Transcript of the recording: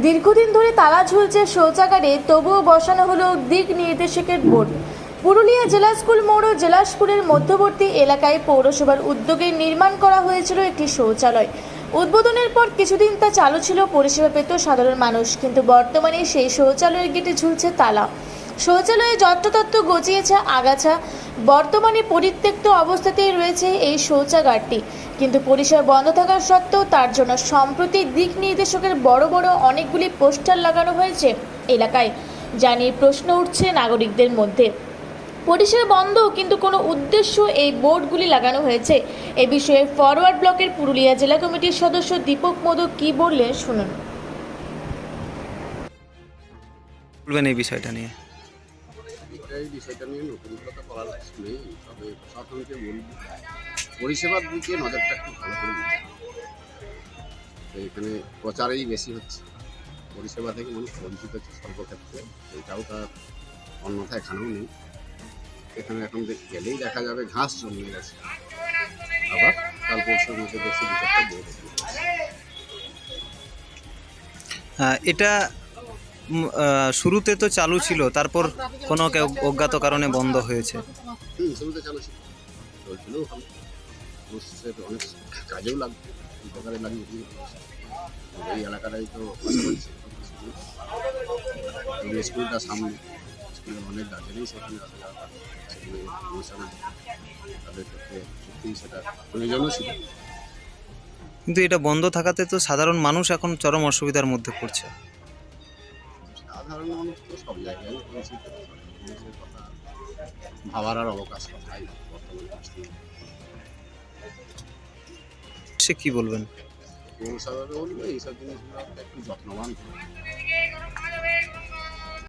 দীর্ঘদিন ধরে তালা ঝুলছে শৌচাগারে, তবুও বসানো হলো দিক নির্দেশকের বোর্ড। পুরুলিয়া জেলা স্কুল মোড় ও জেলা স্কুলের মধ্যবর্তী এলাকায় পৌরসভার উদ্যোগে নির্মাণ করা হয়েছিল একটি শৌচালয়। উদ্বোধনের পর কিছুদিন তা চালু ছিল, পরিষেবা পেত সাধারণ মানুষ, কিন্তু বর্তমানে সেই শৌচালয়ের গেটে ঝুলছে তালা। শৌচালয়ে যত্রতত্ত্ব গজিয়েছে আগাছা বর্তমানে পরিত্যক্ত অবস্থাতেই রয়েছে এই শৌচাগারটি। কিন্তু পরিষেবা বন্ধ থাকার সত্ত্বেও তার জন্য সম্প্রতি দিক নির্দেশকের বড় বড় অনেকগুলি পোস্টার লাগানো হয়েছে এলাকায়, যা নিয়ে প্রশ্ন উঠছে নাগরিকদের মধ্যে। পরিষেবা বন্ধ কিন্তু কোনো উদ্দেশ্য এই বোর্ডগুলি লাগানো হয়েছে। এ বিষয়ে ফরওয়ার্ড ব্লকের পুরুলিয়া জেলা কমিটির সদস্য দীপক মোদক কী বললেন শুনুন। বিষয়টা নিয়ে। এই বিষয়টা নিয়ে নতুনগুলো তো করার কিছু নেই তবে প্রশাসনকে বলব পরিষেবার দিকে নজরটা একটু ভালো করে দিতে এখানে প্রচারেই বেশি হচ্ছে। পরিষেবা থেকে মানুষ বঞ্চিত হচ্ছে সর্বক্ষেত্রে এটাও তার অন্যথা এখানেও নেই। এখানে এখন গেলেই দেখা যাবে ঘাস জমিয়ে গেছে। আবার কাল পরশুর মধ্যে বেশি দু চারটা বোর্ড আহ, এটা শুরুতে তো চালু ছিল তারপর কোনো অজ্ঞাত কারণে বন্ধ হয়েছে। শুরুতে চালু ছিল। চলছিলেও অনেক কাজেও লাগবে উপকারে লাগিয়ে এই এলাকাটাই তো স্কুলটা সামনে। স্কুলের অনেক গার্জেনই সেখানে আসা যাওয়া সেখানে অনুষ্ঠানে তাদের পক্ষে সত্যিই সেটা প্রয়োজনও ছিল। কিন্তু এটা বন্ধ থাকাতে তো সাধারণ মানুষ এখন চরম অসুবিধার মধ্যে পড়ছে। সাধারণ মানুষ সব জায়গায় মানুষের কথা ভাবার আর অবকাশ কথাই বর্তমানে সে কি বলবেন? বলব এইসব জিনিসগুলো একটু যত্নবান।